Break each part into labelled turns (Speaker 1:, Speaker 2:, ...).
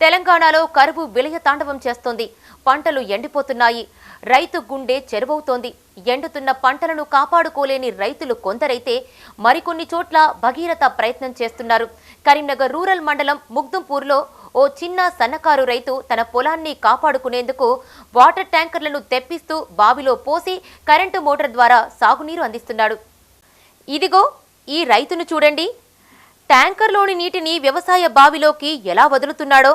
Speaker 1: తెలంగాణలో కరువు విలయ తాండవం చేస్తోంది. పంటలు ఎండిపోతున్నాయి. రైతు గుండె చెరువవుతోంది. ఎండుతున్న పంటలను కాపాడుకోలేని రైతులు కొందరైతే మరికొన్ని చోట్ల భగీరథ ప్రయత్నం చేస్తున్నారు. కరీంనగర్ రూరల్ మండలం ముగ్దుంపూర్లో ఓ చిన్న సన్నకారు రైతు తన పొలాన్ని కాపాడుకునేందుకు వాటర్ ట్యాంకర్లను తెప్పిస్తూ బావిలో పోసి కరెంటు మోటార్ ద్వారా సాగునీరు అందిస్తున్నాడు. ఇదిగో ఈ రైతును చూడండి. ట్యాంకర్లోని నీటిని వ్యవసాయ బావిలోకి ఎలా వదులుతున్నాడో?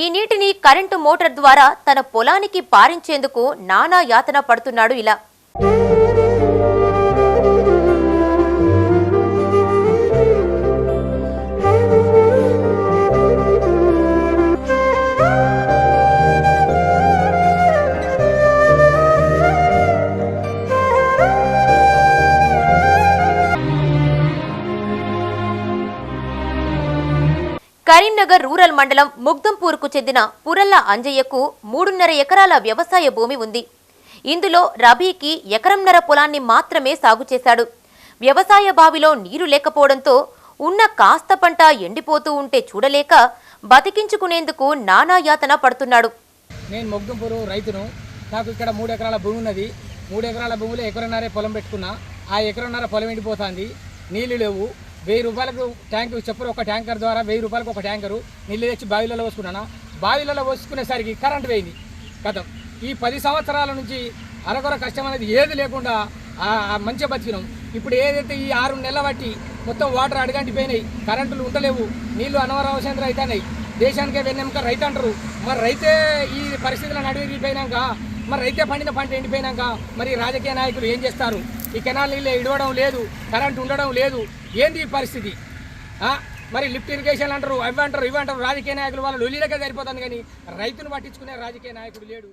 Speaker 1: ఈ నీటిని కరెంటు మోటార్ ద్వారా తన పొలానికి పారించేందుకు నానా యాతన పడుతున్నాడు ఇలా. కరీంనగర్ రూరల్ మండలం ముగ్దంపూర్కు చెందిన పురల్ల అంజయ్యకు మూడున్నర ఎకరాల వ్యవసాయ భూమి ఉంది. ఇందులో రబీకి ఎకరంన్నర పొలాన్ని మాత్రమే సాగు చేశాడు. వ్యవసాయ బావిలో నీరు లేకపోవడంతో ఉన్న కాస్త పంట ఎండిపోతూ ఉంటే చూడలేక బతికించుకునేందుకు నానా యాతన పడుతున్నాడు.
Speaker 2: నేను మొగ్దుంపూరు రైతును. నాకు ఇక్కడ మూడు ఎకరాల భూమి ఉన్నది. మూడు ఎకరాల భూమిలో ఎకరన్నరే పొలం పెట్టుకున్నా. ఆ ఎకరన్నర పొలం ఎండిపోతుంది. నీళ్ళు లేవు. వెయ్యి రూపాయలకు ట్యాంక్ చెప్పరు ఒక ట్యాంకర్ ద్వారా వెయ్యి రూపాయలకు ఒక ట్యాంకరు. నీళ్ళు తెచ్చి బావిలలో పోసుకున్నాను? బావిలలో పోసుకునేసరికి కరెంట్ పోయింది. కథం ఈ పది సంవత్సరాల నుంచి అరకొర కష్టం అనేది ఏది లేకుండా మంచి మంచిగా బతికినాం. ఇప్పుడు ఏదైతే ఈ ఆరు నెలల బట్టి మొత్తం వాటర్ అడగంటిపోయినాయి కరెంటులు ఉండలేవు నీళ్ళు అనవరవసరం అవుతున్నాయి దేశానికే వెన్నెంక రైతు అంటారు. మరి రైతే ఈ పరిస్థితులను అడిగిపోయినాక మరి రైతే పండిన పంట ఎండిపోయినాక మరి రాజకీయ నాయకులు ఏం చేస్తారు? ఈ కెనాల్ నీళ్ళు ఇడవడం లేదు కరెంటు ఉండడం లేదు ఏంది ఈ పరిస్థితి? మరి లిఫ్ట్ ఇరిగేషన్ అంటారు అవి అంటారు ఇవి అంటారు రాజకీయ నాయకులు వాళ్ళు లొల్లిలకే సరిపోతుంది కానీ రైతును పట్టించుకునే రాజకీయ నాయకుడు లేడు.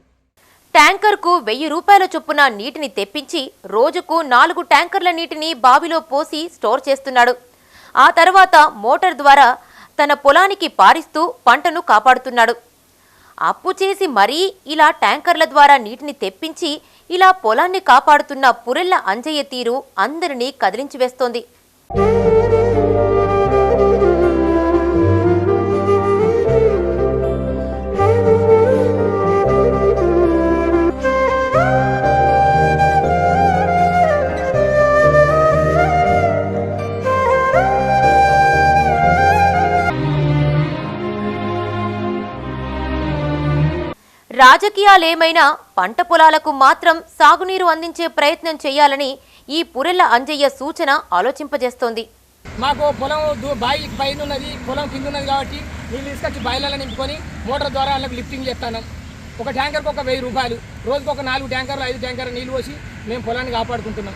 Speaker 1: ట్యాంకర్కు వెయ్యి రూపాయల చొప్పున నీటిని తెప్పించి రోజుకు నాలుగు ట్యాంకర్ల నీటిని బావిలో పోసి స్టోర్ చేస్తున్నాడు. ఆ తర్వాత మోటార్ ద్వారా తన పొలానికి పారిస్తూ పంటను కాపాడుతున్నాడు. అప్పు చేసి మరీ ఇలా ట్యాంకర్ల ద్వారా నీటిని తెప్పించి ఇలా పొలాన్ని కాపాడుతున్న పురెల్ల అంజయ్య తీరు అందరినీ కదిలించి వేస్తోంది. Thank you. రాజకీయాలేమైనా పంట పొలాలకు మాత్రం సాగునీరు అందించే ప్రయత్నం చేయాలని ఈ పురెల్ల అంజయ్య సూచన ఆలోచింపజేస్తోంది.
Speaker 2: మాకు పొలం దూ- బావి పైన ఉన్నది పొలం కింద ఉన్నది కాబట్టి నీళ్ళు తీసుకొచ్చి బాయిలలో నింపుకొని మోటార్ ద్వారా వాళ్ళకి లిఫ్టింగ్ చేస్తాను ఒక ట్యాంకర్కి ఒక వెయ్యి రూపాయలు రోజుకు ఒక నాలుగు ట్యాంకర్లు ఐదు ట్యాంకర్లు నీళ్ళు పోసి మేము పొలాన్ని కాపాడుకుంటున్నాం.